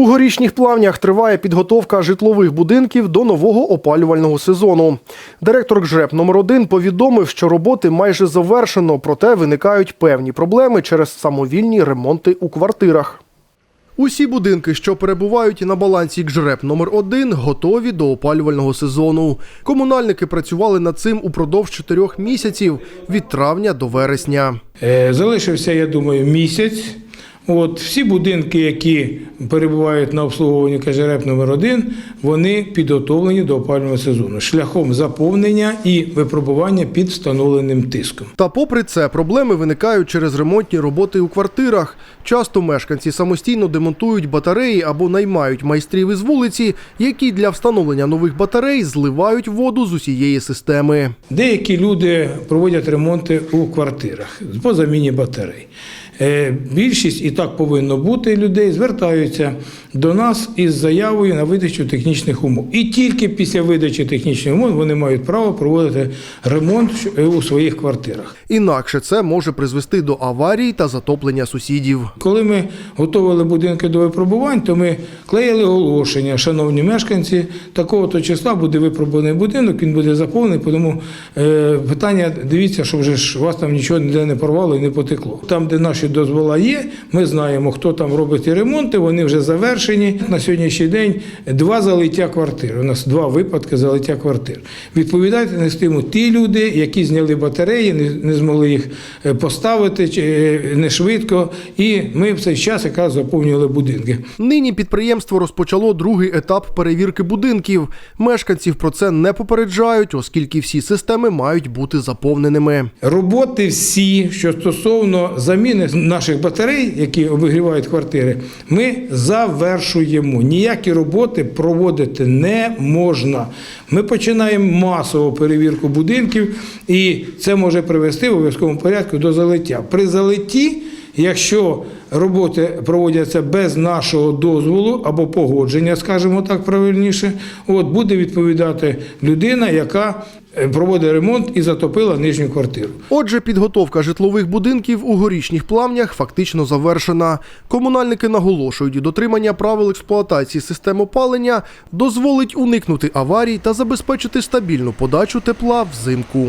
У горішніх плавнях триває підготовка житлових будинків до нового опалювального сезону. Директор ГЖЕП номер 1 повідомив, що роботи майже завершено, проте виникають певні проблеми через самовільні ремонти у квартирах. Усі будинки, що перебувають на балансі ГЖРЕП номер 1 готові до опалювального сезону. Комунальники працювали над цим упродовж чотирьох місяців від травня до вересня. Е, Залишився, я думаю, місяць. От всі будинки, які перебувають на обслуговуванні КЖРЕП номер 1 вони підготовлені до опалювального сезону шляхом заповнення і випробування під встановленим тиском. Та попри це проблеми виникають через ремонтні роботи у квартирах. Часто мешканці самостійно демонтують батареї або наймають майстрів із вулиці, які для встановлення нових батарей зливають воду з усієї системи. Деякі люди проводять ремонти у квартирах по заміні батарей. Е, Більшість і так повинно бути людей звертаються до нас із заявою на видачу технічних умов. І тільки після видачі технічних умов вони мають право проводити ремонт е, у своїх квартирах. Інакше це може призвести до аварій та затоплення сусідів. Коли ми готували будинки до випробувань, то ми клеїли оголошення, шановні мешканці, такого-то числа буде випробуваний будинок, він буде заповнений, тому е, питання, дивіться, щоб вже ж вас там нічого ніде не порвало і не потекло. Там, де наші дозвола є, ми знаємо, хто там робить ремонти, вони вже завершені. На сьогоднішній день два залиття квартир. У нас два випадки залиття квартир. Відповідати нестимуть ті люди, які зняли батареї, не, змогли їх е, поставити е, не швидко. І ми в цей час якраз заповнювали будинки. Нині підприємство розпочало другий етап перевірки будинків. Мешканців про це не попереджають, оскільки всі системи мають бути заповненими. Роботи всі, що стосовно заміни наших батарей, які обігрівають квартири, ми завершуємо. Ніякі роботи проводити не можна. Ми починаємо масову перевірку будинків, і це може привести в обов'язковому порядку до залиття. При залитті, якщо роботи проводяться без нашого дозволу або погодження, скажімо так правильніше, от буде відповідати людина, яка е, проводить ремонт і затопила нижню квартиру. Отже, підготовка житлових будинків у горішніх плавнях фактично завершена. Комунальники наголошують, дотримання правил експлуатації систем опалення дозволить уникнути аварій та забезпечити стабільну подачу тепла взимку.